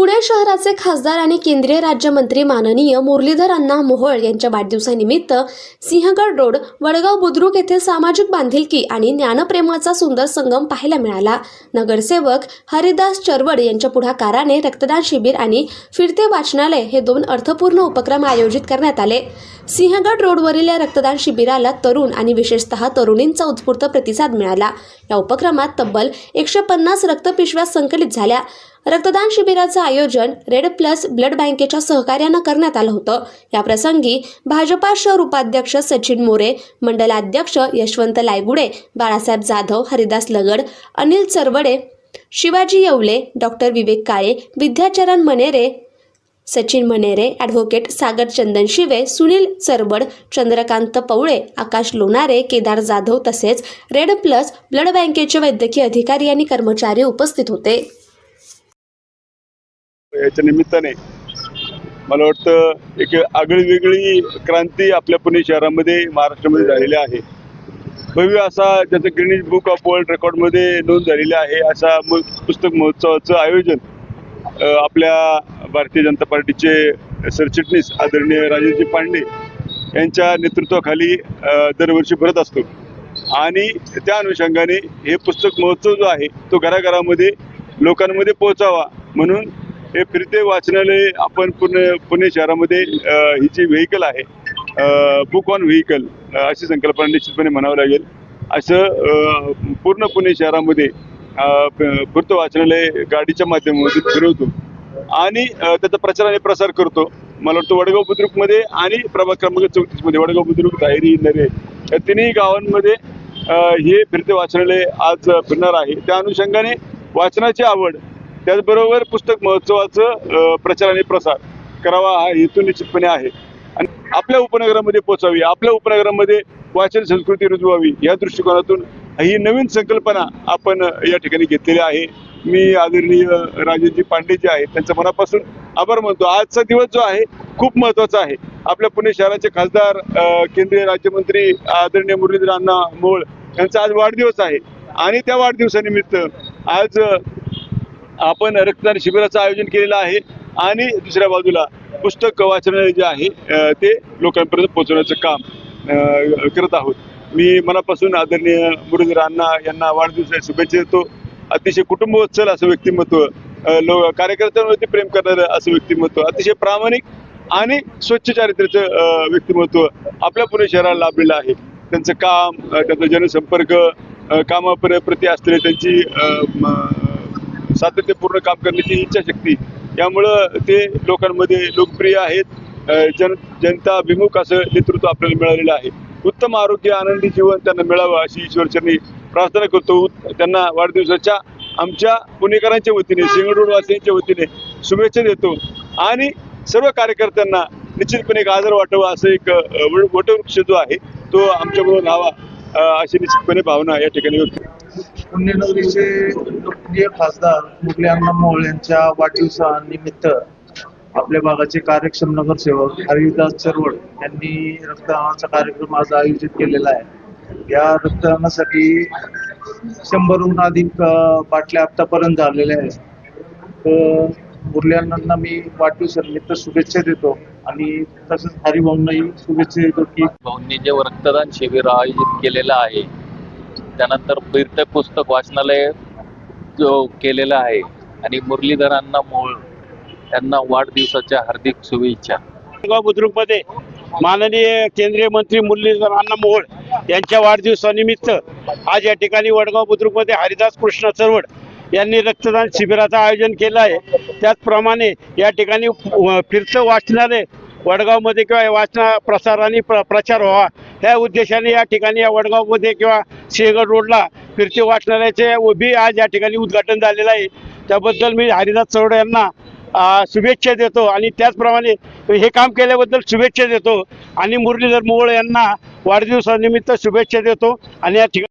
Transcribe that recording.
पुणे शहराचे खासदार आणि केंद्रीय राज्यमंत्री माननीय मुरलीधर अण्णा मोहोळ यांच्या वाढदिवसानिमित्त सिंहगड रोड वडगाव बुद्रुक येथे सामाजिक बांधिलकी आणि ज्ञानप्रेमाचा सुंदर संगम पाहायला मिळाला. नगरसेवक हरिदास चरवड यांच्या पुढाकाराने रक्तदान शिबिर आणि फिरते वाचनालय हे दोन अर्थपूर्ण उपक्रम आयोजित करण्यात आले. सिंहगड रोडवरील या रक्तदान शिबिराला तरुण आणि विशेषतः तरुणींचा उत्स्फूर्त प्रतिसाद मिळाला. या उपक्रमात तब्बल एकशे पन्नास रक्तपिशव्या संकलित झाल्या. रक्तदान शिबिराचं आयोजन रेड प्लस ब्लड बँकेच्या सहकार्यानं करण्यात आलं होतं. या प्रसंगी भाजपा शहर उपाध्यक्ष सचिन मोरे मंडलाध्यक्ष यशवंत लायगुडे बाळासाहेब जाधव हरिदास लगड अनिल चरवडे शिवाजी येवले डॉक्टर विवेक काळे विद्याचरण मनेरे सचिन मनेरे ॲडव्होकेट सागर चंदन शिवे सुनील चरबड चंद्रकांत पवळे आकाश लोणारे केदार जाधव तसेच रेड प्लस ब्लड बँकेचे वैद्यकीय अधिकारी आणि कर्मचारी उपस्थित होते. याच्या निमित्ताने मला वाटतं एक आगळी वेगळी क्रांती आपल्या पुणे शहरामध्ये महाराष्ट्रामध्ये झालेली आहे. भव्य असा ज्याचं ग्रीनिज बुक ऑफ वर्ल्ड रेकॉर्डमध्ये नोंद झालेली आहे असा पुस्तक महोत्सवाचं आयोजन आपल्या भारतीय जनता पार्टीचे सरचिटणीस आदरणीय राजेशजी पांडे यांच्या नेतृत्वाखाली दरवर्षी भरत असतो. आणि त्या अनुषंगाने हे पुस्तक महोत्सव जो आहे तो घराघरामध्ये लोकांमध्ये पोहोचावा म्हणून हे फिरते वाचनालय आपण पुणे पुणे शहरामध्ये ही जी व्हेकल आहे बुक ऑन व्हेकल अशी संकल्पना निश्चितपणे म्हणावं लागेल. असं पूर्ण पुणे शहरामध्ये फिरतं वाचनालय गाडीच्या माध्यमातून फिरवतो आणि त्याचा प्रचार आणि प्रसार करतो. मला वाटतं वडगाव बुद्रुकमध्ये आणि प्रभाग क्रमांक चौतीसमध्ये वडगाव बुद्रुक धायरी नरे या तिन्ही गावांमध्ये हे फिरते वाचनालय आज फिरणार आहे. त्या अनुषंगाने वाचनाची आवड त्याचबरोबर पुस्तक महोत्सवाचं प्रचार आणि प्रसार करावा हा हेतू निश्चितपणे आहे. आणि आपल्या उपनगरामध्ये पोचावी आपल्या उपनगरामध्ये वाचन संस्कृती रुजवावी या दृष्टिकोनातून ही नवीन संकल्पना आपण या ठिकाणी घेतलेली आहे. मी आदरणीय राजेशजी पांडे जे आहेत त्यांच्या मनापासून आभार मानतो. आजचा दिवस जो आहे खूप महत्त्वाचा आहे. आपल्या पुणे शहराचे खासदार केंद्रीय राज्यमंत्री आदरणीय मुरलीधर अण्णा मोळ यांचा आज वाढदिवस आहे. आणि त्या वाढदिवसानिमित्त आज आपण रक्तदान शिबिराचं आयोजन केलेलं आहे. आणि दुसऱ्या बाजूला पुस्तक वाचनालय जे आहे ते लोकांपर्यंत पोहोचवण्याचं काम करत आहोत. मी मनापासून आदरणीय मुरलीधर अण्णा यांना वाढदिवसाच्या शुभेच्छा देतो. अतिशय कुटुंबवत्सल असं व्यक्तिमत्व लो कार्यकर्त्यांवरती प्रेम करणारं असं व्यक्तिमत्व अतिशय प्रामाणिक आणि स्वच्छ चारित्र्याचं व्यक्तिमत्व आपल्या पुणे शहराला लाभलेलं आहे. त्यांचं काम त्यांचा जनसंपर्क कामाप्रती असलेली त्यांची सातत्यपूर्ण काम करण्याची इच्छाशक्ती. यामुळं ते लोकांमध्ये लोकप्रिय आहेत. जन जन जनताभिमुख असं नेतृत्व आपल्याला मिळालेलं आहे. उत्तम आरोग्य आनंदी जीवन त्यांना मिळावं अशी ईश्वरचरणी प्रार्थना करतो. त्यांना वाढदिवसाच्या आमच्या पुणेकरांच्या वतीने सिंगडोडवासियांच्या वतीने शुभेच्छा देतो. आणि सर्व कार्यकर्त्यांना निश्चितपणे एक आदर वाटावा असं एक वटवृक्ष जो आहे तो आमच्याबरोबर राहावा अशी निश्चितपणे भावना या ठिकाणी व्यक्त पुण्यनगरीचे लोकप्रिय खासदार मुगले अण्णा मोहोळ यांच्या वाढदिवसानिमित्त आपल्या भागाचे कार्यक्षम नगरसेवक हरिदास चरवड यांनी रक्तदानाचा कार्यक्रम आज आयोजित केलेला आहे. या रक्तदानासाठी शंभरहून अधिक बाटल्या आतापर्यंत झालेल्या आहेत. तर मुरली अण्णांना मी वाढदिवसानिमित्त शुभेच्छा देतो आणि तसंच हरिभाऊंनाही शुभेच्छा देतो की भाऊंनी जे रक्तदान शिबिर आयोजित केलेलं आहे त्यानंतर फिरते पुस्तक वाचनालय जो केलेलं आहे आणि मुरलीधरांना मोळ त्यांना वाढदिवसाच्या हार्दिक शुभेच्छा. गाव बुद्रुकमध्ये माननीय केंद्रीय मंत्री मुरलीधर अण्णा मोहोळ यांच्या वाढदिवसानिमित्त आज या ठिकाणी वडगाव बुद्रुकमध्ये हरिदास कृष्ण चरवड यांनी रक्तदान शिबिराचं आयोजन केलं आहे. त्याचप्रमाणे या ठिकाणी फिरतं वाचनालय वडगावमध्ये किंवा वाचना प्रसार आणि प्र प्रचार व्हावा ह्या उद्देशाने या ठिकाणी या वडगावमध्ये किंवा सिंहगड रोडला फिरते वाचनालयाचे उभी आज या ठिकाणी उद्घाटन झालेलं आहे. त्याबद्दल मी हरिदास चौड यांना शुभेच्छा देतो आणि त्याचप्रमाणे हे काम केल्याबद्दल शुभेच्छा देतो. आणि मुरलीधर मोहोळ यांना वाढदिवसानिमित्त शुभेच्छा देतो आणि या ठिकाणी